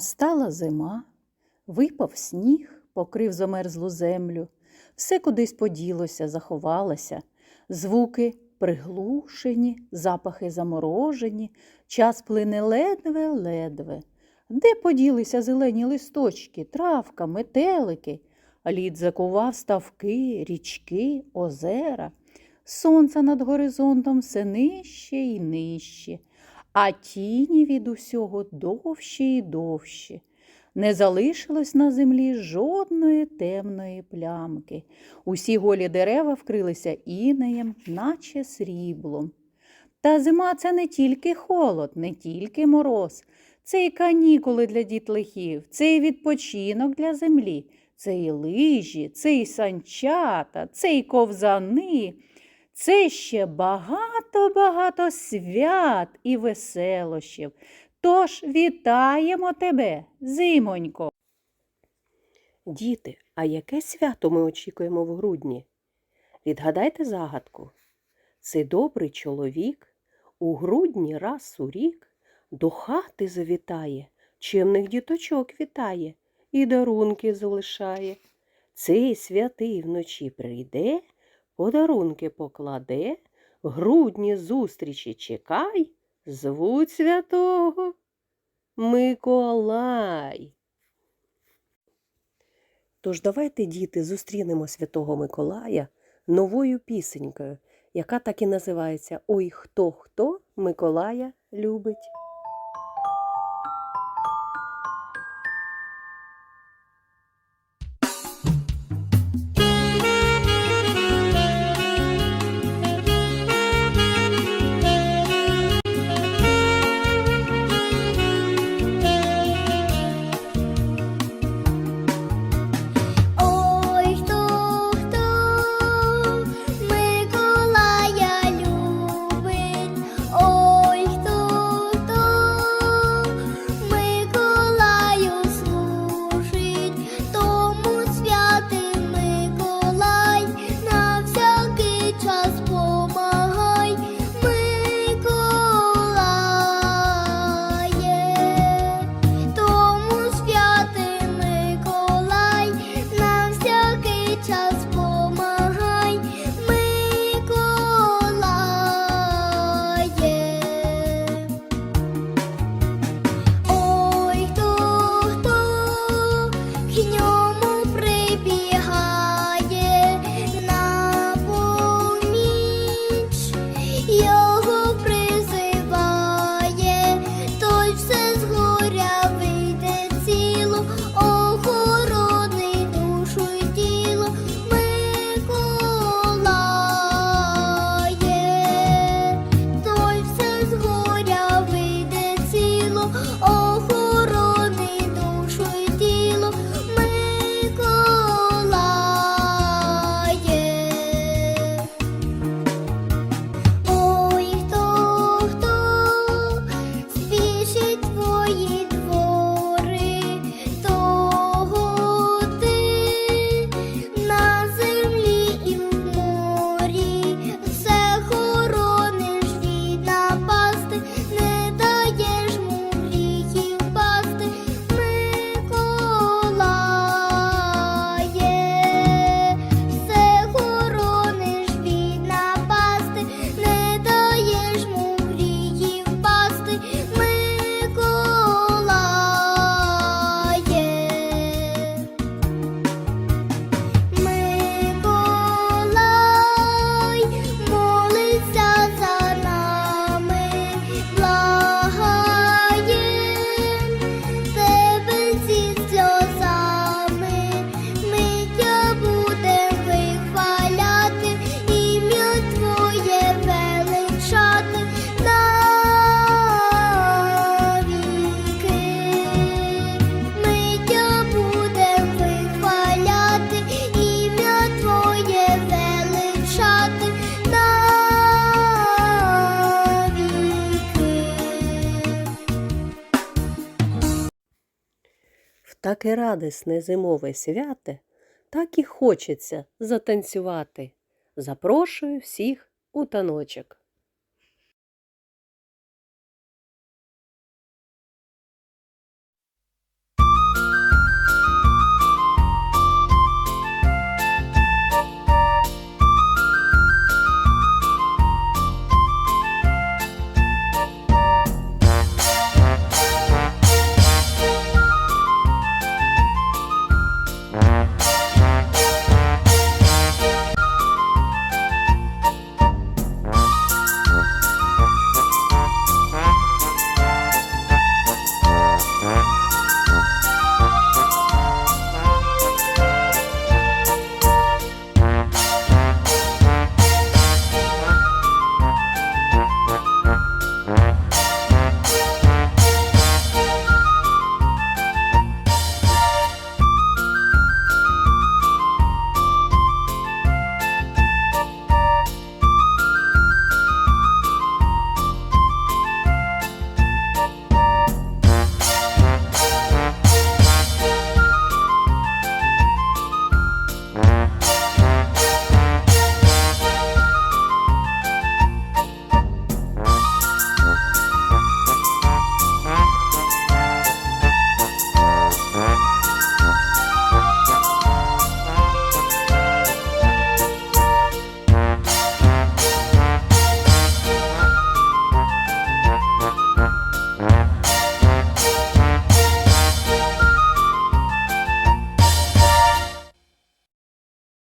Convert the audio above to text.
Настала зима, випав сніг, покрив замерзлу землю, все кудись поділося, заховалося, звуки приглушені, запахи заморожені, час плине ледве-ледве. Де поділися зелені листочки, травка, метелики? Лід закував ставки, річки, озера. Сонце над горизонтом все нижче і нижче, а тіні від усього довші і довші. Не залишилось на землі жодної темної плямки. Усі голі дерева вкрилися інеєм, наче сріблом. Та зима це не тільки холод, не тільки мороз, це і канікули для дітлахів, це і відпочинок для землі, це і лижі, це і санчата, це і ковзани. Це ще багато-багато свят і веселощів. Тож вітаємо тебе, зимонько. Діти, а яке свято ми очікуємо в грудні? Відгадайте загадку. Цей добрий чоловік у грудні раз у рік до хати завітає, чемних діточок вітає і дарунки залишає. Цей святий вночі прийде, подарунки покладе, грудні зустрічі чекай, звуть святого Миколай. Тож давайте, діти, зустрінемо Святого Миколая новою пісенькою, яка так і називається Ой хто хто Миколая любить. Таке радісне зимове святе так і хочеться затанцювати. Запрошую всіх у таночок.